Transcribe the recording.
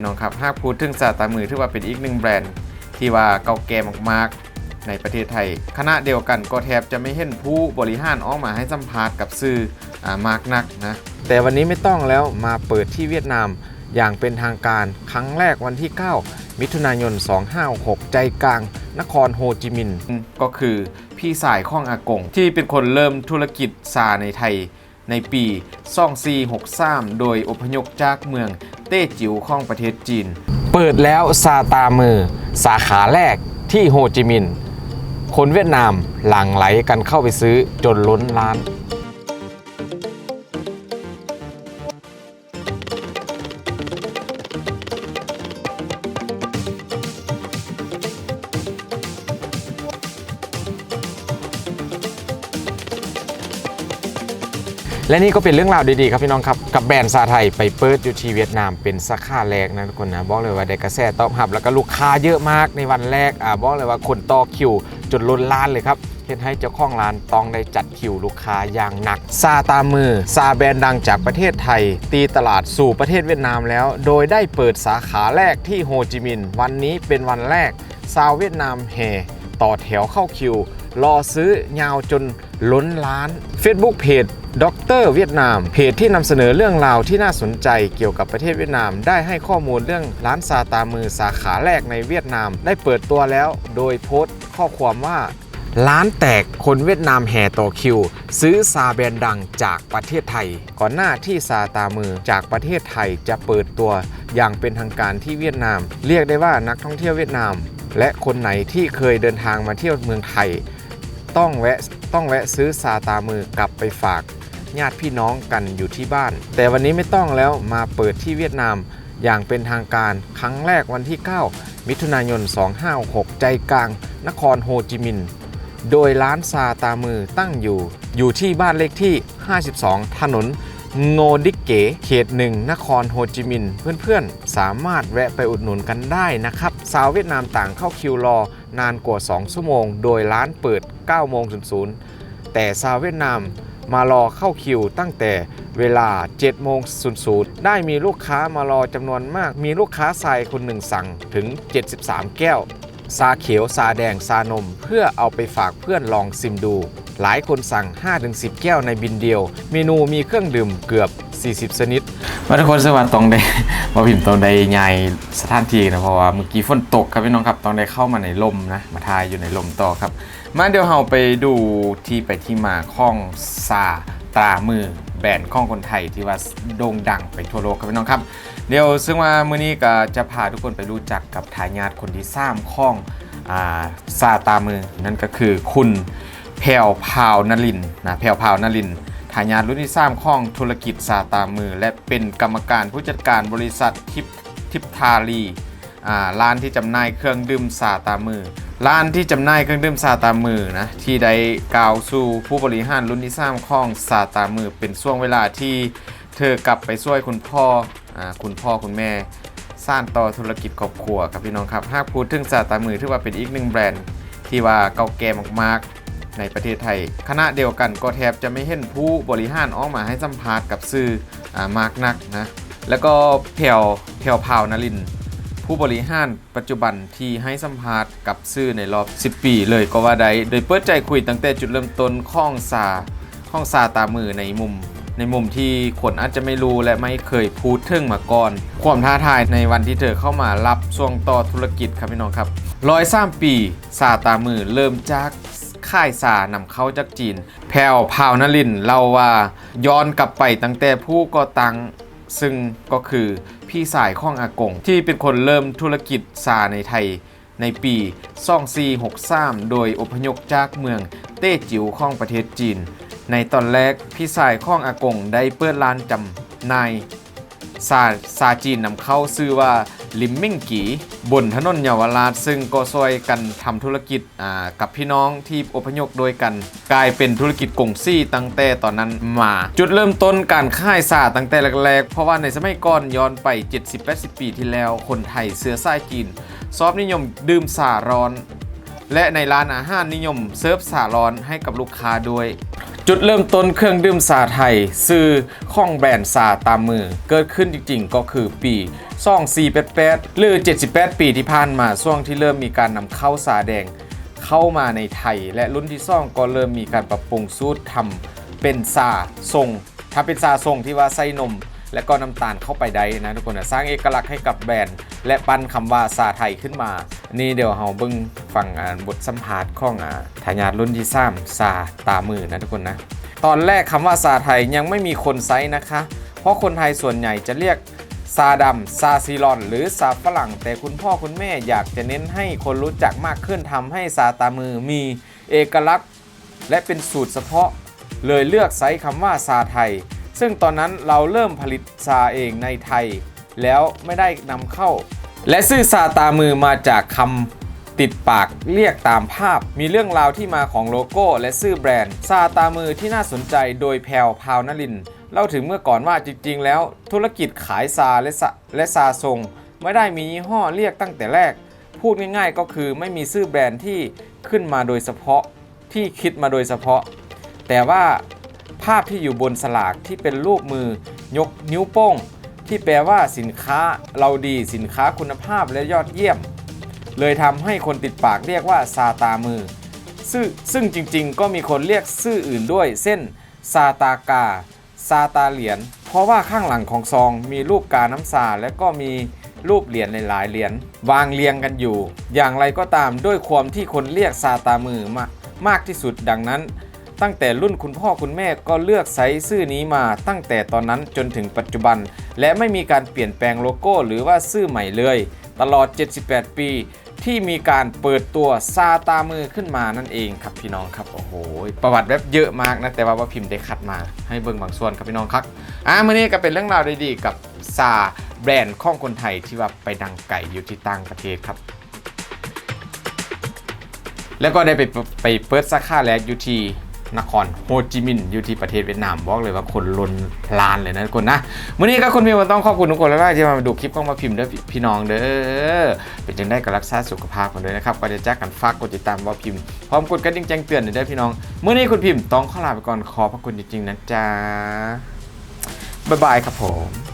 น้องครับหากพูดถึงซาตามือถือว่าเป็นอีกหนึ่งแบรนด์ ที่ว่าเก่าแก่มากๆ ในประเทศไทย คณะเดียวกันก็แทบจะไม่เห็นผู้บริหารออกมาให้สัมภาษณ์กับสื่ออมากนักนะ แต่วันนี้ไม่ต้องแล้วมาเปิดที่เวียดนามอย่างเป็นทางการครั้งแรกวันที่ 9 มิถุนายน 2566ใจกลาง นครโฮจิมินห์ก็คือพี่สายข้องอากง ที่เป็นคนเริ่มธุรกิจซาในไทย ในปี2463 โดยอพยพจากเมืองเต้จิ๋วของประเทศจีน เปิดแล้วซาตามือ สาขาแรกที่โฮจิมินห์คนเวียดนามหลั่งไหลกันเข้าไปซื้อจนล้นร้าน และนี่ก็เป็นเรื่องราวดีๆครับพี่น้องครับ กับแบรนด์ซาไทยไปเปิดอยู่ที่เวียดนามเป็นสาขาแรกนะทุกคนนะบอกเลยว่าได้กระแสตอบรับแล้วก็ลูกค้าเยอะมากในวันแรกอ่าบอกเลยว่าคนต่อคิวจนล้นร้านเลยครับเห็นให้เจ้าของร้านต้องได้จัดคิวลูกค้าอย่างหนัก ซาตามมือ ซาแบรนด์ดังจากประเทศไทย ตีตลาดสู่ประเทศเวียดนามแล้ว โดยได้เปิดสาขาแรกที่โฮจิมินห์วันนี้เป็นวันแรกชาวเวียดนามแห่ต่อแถวเข้าคิว รอซื้อยาวจนล้นล้าน Facebook เพจ ด็อกเตอร์เวียดนาม เพจที่นำเสนอเรื่องราวที่น่าสนใจเกี่ยวกับประเทศเวียดนาม ได้ให้ข้อมูลเรื่องร้านซาตามือสาขาแรกในเวียดนาม ได้เปิดตัวแล้ว โดยโพสต์ข้อความว่า ร้านแตกคนเวียดนามแห่ต่อคิว ซื้อซาแบรนด์ดังจากประเทศไทย ก่อนหน้าที่ซาตามือจากประเทศไทยจะเปิดตัวอย่างเป็นทางการที่เวียดนาม เรียกได้ว่านักท่องเที่ยวเวียดนาม และคนไหนที่เคยเดินทางมาเที่ยวเมืองไทย ต้องแวะต้องแวะซื้อซาตามือกลับไปฝาก ญาติพี่น้องกันอยู่ที่บ้าน แต่วันนี้ไม่ต้องแล้วมาเปิดที่เวียดนามอย่างเป็นทางการครั้งแรกวันที่ 9 มิถุนายน 2566 ใจกลาง นครโฮจิมินห์โดยร้านซาตามือตั้งอยู่ อยู่ที่บ้านเลขที่ 52 ถนนโงดิกเก๋ เขตหนึ่งนครโฮจิมินห์เพื่อนๆ สามารถแวะไปอุดหนุนกันได้นะครับ สาวเวียดนามต่างเข้าคิวรอนานกว่า 2 ชั่วโมง โดยร้านเปิด 9 โมง00แต่สาวเวียดนาม มารอเข้าคิวตั้งแต่เวลา7โมง00ได้มีลูกค้ามารอจำนวนมาก มีลูกค้าชายคนหนึ่งสั่งถึง 73 แก้ว ซาเขียวซาแดงซานม เพื่อเอาไปฝากเพื่อนลองซิมดู หลายคนสั่ง 5-10 แก้วในบินเดียว เมนูมีเครื่องดื่มเกือบ 40 ชนิดมาทุกคนสวัสดีตรงได้มาพิมพ์ตรงได้ใหญ่สถานที่นะเพราะว่าเมื่อกี้ฝนตกครับพี่น้องครับต้องได้เข้ามาในลมนะมาทายอยู่ในลมต่อครับ มาเดี๋ยวเราไปดูที่ไปที่มาข้องซาตรามือแบรนด์ของคนไทยที่ว่าโด่งดังไปทั่วโลกครับพี่น้องครับ เดี๋ยวซึ่งว่ามื้อนี้ก็จะพาทุกคนไปรู้จักกับทายาทคนที่สร้ามของอซาตามือนั่นก็คือคุณ แพรวพาวนลินนะแพรวพาวนลินทายาทรุ่นที่สามของธุรกิจซาตามือ และเป็นกรรมการผู้จัดการบริษัททิพทิพทารีอ่าร้านที่จำหน่ายเครื่องดื่มซาตามือ ร้านที่จำหน่ายเครื่องดื่มซาตามือนะที่ได้กล่าวสู่ผู้บริหารรุ่นที่สามของซาตามือ เป็นช่วงเวลาที่เธอกลับไปช่วยคุณพ่ออ่าคุณพ่อคุณแม่สร้างต่อธุรกิจครอบครัวครับพี่น้องครับหากพูดถึงซาตามือถือว่าเป็นอีกหนึ่งแบรนด์ที่ว่าเก่าแก่มากๆ ในประเทศไทย คณะเดียวกันก็แทบจะไม่เห็นผู้บริหารออกมาให้สัมภาษณ์กับสื่ออมากนักนะแล้วก็แผ่วแผ่วพาวนลิน ผู้บริหารปัจจุบันที่ให้สัมภาษณ์กับสื่อในรอบ 10 ปี เลยก็ว่าได้โดยเปิดใจคุยตั้งแต่จุดเริ่มต้นข้องซาข้องซาตามือในมุมในมุมที่คนอาจจะไม่รู้และไม่เคยพูดถึงมาก่อน ความท้าทายในวันที่เธอเข้ามารับช่วงต่อธุรกิจครับพี่น้องครับร้อยสามปีซาตามือเริ่มจาก ค่ายซานำเข้าจากจีนแพรวพาวนลินทร์เล่าว่าย้อนกลับไปตั้งแต่ผู้ก่อตั้งซึ่งก็คือพี่สายข้องอากง ที่เป็นคนเริ่มธุรกิจซาในไทยในปี2463 โดยอพยพจากเมืองเต้จิ๋วข้องประเทศจีน ในตอนแรกพี่สายข้องอากงได้เปิดร้านจำนายซาซาจีนนำเข้าชื่อว่า ลิมมิ่งกีบนถนนเยาวราชซึ่งก็ช่วยกันทำธุรกิจกับพี่น้องที่อพยพโดยกัน กลายเป็นธุรกิจกงซี่ตั้งแต่ตอนนั้นมา จุดเริ่มต้นการค่ายซาตั้งแต่แรกๆ เพราะว่าในสมัยก่อนย้อนไป 70-80 ปีที่แล้วคนไทยเสื้อสายจีนชอบนิยมดื่มสาร้อน และในร้านอาหารนิยมเซิร์ฟสาร้อนให้กับลูกค้าด้วย จุดเริ่มต้นเครื่องดื่มซาไทย ซื้อข้องแบรนด์ซาตามมือ เกิดขึ้นจริงๆ ก็คือปี2488 หรือ 78 ปีที่ผ่านมาช่วงที่เริ่มมีการนำเข้าซาแดงเข้ามาในไทย และรุ่นที่ซ่องก็เริ่มมีการปรับปรุงสูตรทำเป็นซาทรงถ้าเป็นซาทรงที่ว่าใส่นม และก็น้ำตาลเข้าไปได้นะทุกคนนะสร้างเอกลักษณ์ให้กับแบรนด์ และปั้นคำว่าซาไทยขึ้นมา นี่เดี๋ยวเราเบิ่งฟังอ่าบทสัมภาษณ์ของอ่าทายาทรุ่นที่สามซาตามือนะทุกคนนะ ตอนแรกคำว่าซาไทยยังไม่มีคนไซส์นะคะ เพราะคนไทยส่วนใหญ่จะเรียกซาดำซาซีรอน หรือซาฝรั่ง แต่คุณพ่อคุณแม่อยากจะเน้นให้คนรู้จักมากขึ้นทำให้ซาตามือมีเอกลักษณ์ และเป็นสูตรเฉพาะ เลยเลือกไซส์คำว่าซาไทย ซึ่งตอนนั้นเราเริ่มผลิตซาเองในไทย แล้วไม่ได้นำเข้า และซื่อซาตามือมาจากคำติดปากเรียกตามภาพ มีเรื่องราวที่มาของโลโก้ และชื่อแบรนด์ซาตามือที่น่าสนใจโดยแพลวพาวนลิน เล่าถึงเมื่อก่อนว่าจริง ๆ แล้ว ธุรกิจขายซาและซาและซาทรง ไม่ได้มียี่ห้อเรียกตั้งแต่แรก พูดง่ายๆ ก็คือไม่มีชื่อแบรนด์ที่ขึ้นมาโดยเฉพาะที่คิดมาโดยเฉพาะ แต่ว่าภาพที่อยู่บนสลากที่เป็นรูปมือยกนิ้วโป้ง ที่แปลว่าสินค้าเราดีสินค้าคุณภาพและยอดเยี่ยม เลยทำให้คนติดปากเรียกว่าซาตามือ ซึ่งซึ่งจริงๆ ก็มีคนเรียกชื่ออื่นด้วยเส้นซาตากาซาตาเหรียญเพราะว่าข้างหลังของซองมีรูปกาน้ำซาและก็มีรูปเหรียญหลายๆเหรียญวางเรียงกันอยู่ อย่างไรก็ตามด้วยความที่คนเรียกซาตามือมามากที่สุดดังนั้น ตั้งแต่รุ่นคุณพ่อคุณแม่ก็เลือกไซส์ชื่อนี้มาตั้งแต่ตอนนั้นจนถึงปัจจุบัน และไม่มีการเปลี่ยนแปลงโลโก้หรือว่าชื่อใหม่เลย ตลอด 78 ปีที่มีการเปิดตัวซาตามือขึ้นมานั่นเองครับพี่น้องครับโอ้โหประวัติแบบเยอะมากนะแต่ว่าว่าพิมพ์ได้คัดมาให้เบิ่งบางส่วนครับพี่น้องครับอ่ามื่อนี้ก็เป็นเรื่องราวดีๆกับซาแบรนด์ของคนไทยที่ว่าไปดังไก่อยู่ที่ต่างประเทศครับ แล้วก็ได้ไปไปเปิดสาขาแรกอยู่ที่ นครโฮจิมินห์อยู่ที่ประเทศเวียดนามบอกเลยว่าคนล้นลานเลยนะทุกคนนะวันนี้ก็คุณพิมพ์ต้องขอบคุณทุกคนแล้วก็ที่มาดูคลิปของมาพิมพ์เด้อพี่น้องเด้อเป็นจังได้ก็รักษาสุขภาพกันด้วยนะครับก็จะแจ้งกันฝากกดติดตามว่าพิมพ์พร้อมกดกระดิ่งแจ้งเตือนหน่อยเด้อพี่น้องเมื่อนี้คุณพิมพ์ต้องขอลาไปก่อนขอพระคุณจริงๆนะจ๊ะบ๊ายบายครับผม